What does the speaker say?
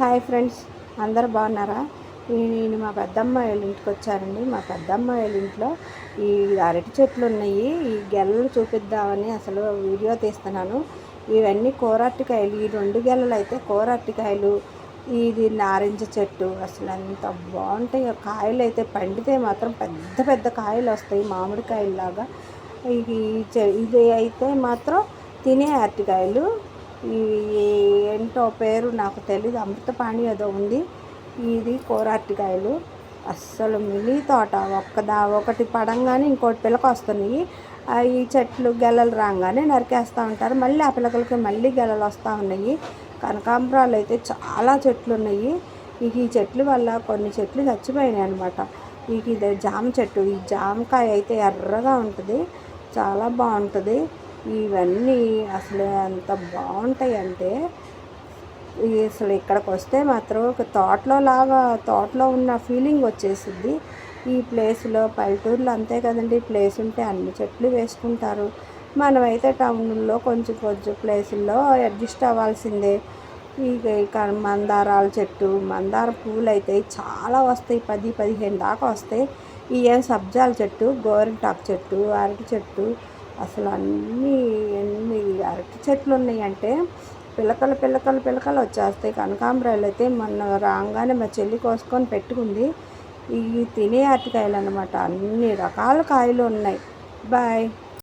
Hi friends అందరు బాగున్నారా? నేను మా పెద్దమ్మ వాళ్ళ ఇంటికి వచ్చానండి. మా పెద్దమ్మ వాళ్ళ ఇంట్లో ఈ అరటి చెట్లు ఉన్నాయి. ఈ గెలలు చూపిద్దామని అసలు వీడియో తీస్తున్నాను. ఇవన్నీ కూరట్టికాయలు ఈ రెండు గెలలు అయితే కూరట్టికాయలు ఇది నారింజ చెట్టు అసలు ఎంత బాగుంటాయి. కాయలు అయితే పండితే మాత్రం పెద్ద పెద్ద కాయలు వస్తాయి మామిడికాయలాగా ఇది చె- ఇది అయితే మాత్రం తినే అరటికాయలు. ఈ ఏంటో పేరు నాకు తెలియదు అమృతపాణి ఏదో ఉంది. ఇది కూర అస్సలు మినీ తోట. ఒక్కదా ఒకటి పడంగానే ఇంకోటి పిలక వస్తున్నాయి. ఈ చెట్లు గెలలు రాగానే నరికేస్తూ ఉంటారు. మళ్ళీ ఆ పిలకలకి మళ్ళీ గెలలు వస్తూ ఉన్నాయి. కనకాంబరాలు అయితే చాలా చెట్లు ఉన్నాయి. ఇక ఈ చెట్లు వల్ల కొన్ని చెట్లు చచ్చిపోయినాయి అనమాట ఇక ఇది జామ చెట్టు. ఈ జామకాయ అయితే ఎర్రగా ఉంటుంది. చాలా బాగుంటుంది. ఇవన్నీ అసలు ఎంత బాగుంటాయి అంటే అసలు ఇక్కడికి వస్తే మాత్రం ఒక తోటలో లాగా తోటలో ఉన్న ఫీలింగ్ వచ్చేసింది ఈ ప్లేస్లో పల్లెటూరులో అంతే కదండి ప్లేస్ ఉంటే అన్ని చెట్లు వేసుకుంటారు. మనమైతే టౌన్లో కొంచెం కొంచెం ప్లేసుల్లో అడ్జస్ట్ అవ్వాల్సిందే. ఇక మందారాల చెట్టు మందార పూలు అయితే చాలా వస్తాయి పది పదిహేను దాకా వస్తాయి. ఇవేం సబ్జాల చెట్టు గోరింటాకు చెట్టు అరటి చెట్టు అసలు అన్నీ ఎన్ని అరటి చెట్లు ఉన్నాయంటే పిలకలు పిలకలు పిలకలు వచ్చేస్తాయి. కనకాంబరాలు అయితే మొన్న రాగానే మా చెల్లి కోసుకొని పెట్టుకుంది. ఇవి తినే అరటికాయలు అనమాట అన్ని రకాల కాయలు ఉన్నాయి. బాయ్.